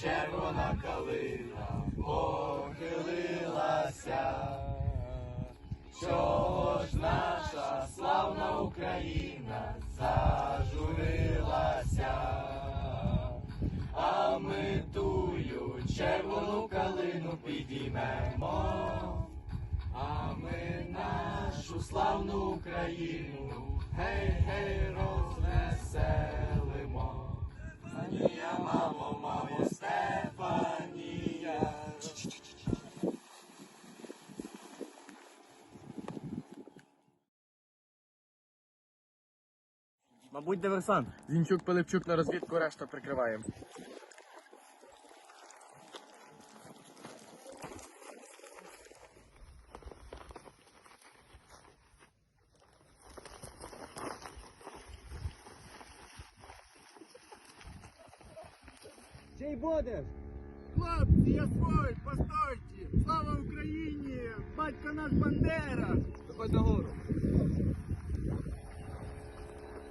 червона калина похилилася. Чого ж наша славна Україна зажурилася? А ми тую червону калину підіймемо, а ми нашу славну Україну, гей, гей, розвеселимо. Мабуть, диверсант. Зінчук, Пилипчук на розвідку, решта прикриваємо. Чий будеш? Хлопці, я свой, постойте! Слава Україні! Батько наш Бандера! Виходь нагору.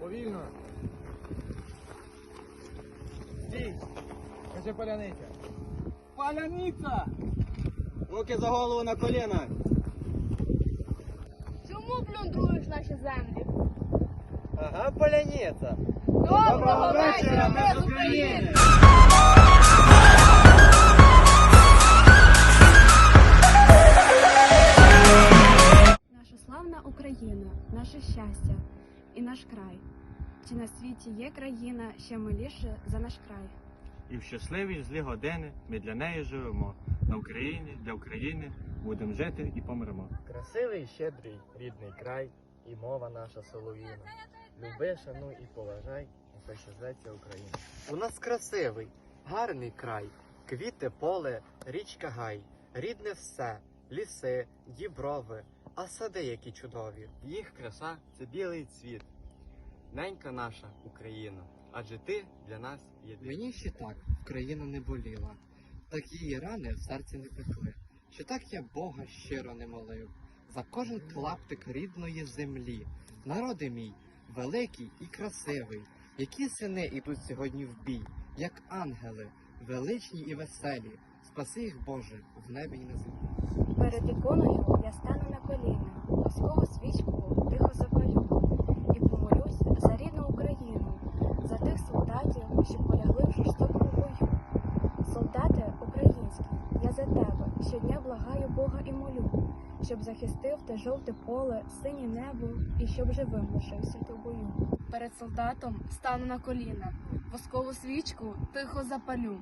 Повільно. Стій. Кажи поляниця. Паляниця! Руки за голову на коліна. Чому плюндруєш наші землі? Ага, поляниця. Доброго вечора, ми з України! Наша славна Україна, наше щастя і наш край. Чи на світі є країна ще миліше за наш край? І в щасливі злі години ми для неї живемо. На Україні, для України будемо жити і помремо. Красивий, щедрий, рідний край і мова наша солов'їна. Люби, шануй і поважай, нехай ще зветься Україна. У нас красивий, гарний край, квіти, поле, річка гай, рідне все, ліси, діброви, а сади які чудові. Їх краса це білий цвіт. Ненька наша Україна, адже ти для нас єдина. Мені ще так Україна не боліла, так її рани в серці не пекли. Ще так я Бога щиро не молив, за кожен клаптик рідної землі. Народи мій, великий і красивий, які сини ідуть сьогодні в бій, як ангели, величні і веселі. Спаси їх, Боже, в небі і на землі. Перед іконою я стану на коліна, воскову свічку тихо запалю і помолюсь за рідну Україну, за тих солдатів, що полягли в жорстокому бою. Солдати українські, я за тебе щодня благаю Бога і молю, щоб захистив те жовте поле, синє небо і щоб живим лишився ти бою. Перед солдатом стану на коліна, воскову свічку тихо запалю.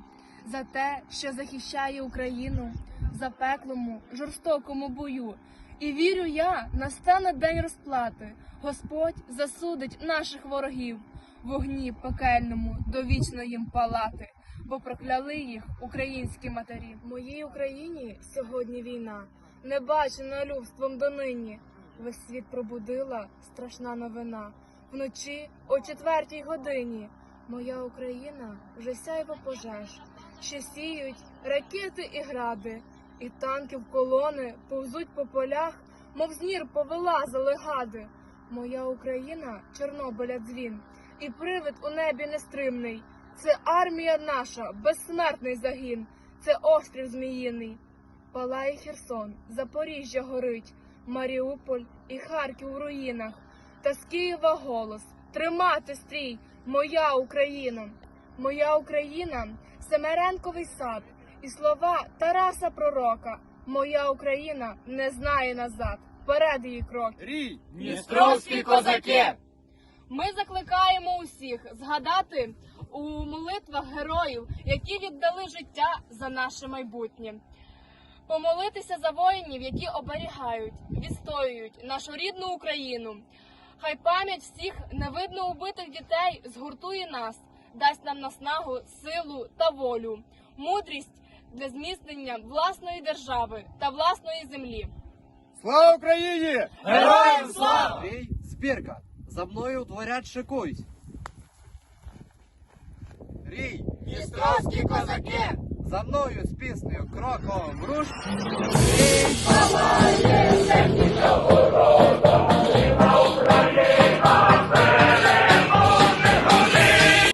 За те, що захищає Україну запеклому, жорстокому бою. І вірю я, настане день розплати. Господь засудить наших ворогів вогні пекельному довічно їм палати, бо прокляли їх українські матері. Моїй Україні сьогодні війна, не бачена людством донині. Весь світ пробудила страшна новина. Вночі о четвертій годині моя Україна вже сяйво пожеж, що сіють ракети і гради, і танки в колони повзуть по полях, мов знір повилазили гади. Моя Україна Чорнобиля дзвін, і привид у небі нестримний. Це армія наша, безсмертний загін, це острів зміїний. Палає Херсон, Запоріжжя горить, Маріуполь і Харків у руїнах. Та з Києва голос тримати стрій, моя Україна, моя Україна, Семеренковий сад, і слова Тараса Пророка. Моя Україна не знає назад. Вперед її крок. Рій! Дністровські козаки! Ми закликаємо усіх згадати у молитвах героїв, які віддали життя за наше майбутнє. Помолитися за воїнів, які оберігають, відстоюють нашу рідну Україну. Хай пам'ять всіх невидно убитих дітей згуртує нас, дасть нам наснагу, силу та волю, мудрість для зміцнення власної держави та власної землі. Слава Україні! Героям слава! Рій, збірка, за мною дворять шикуйсь. Рій, Дністровські козаки! за мною з піснею кроком руш. Україна!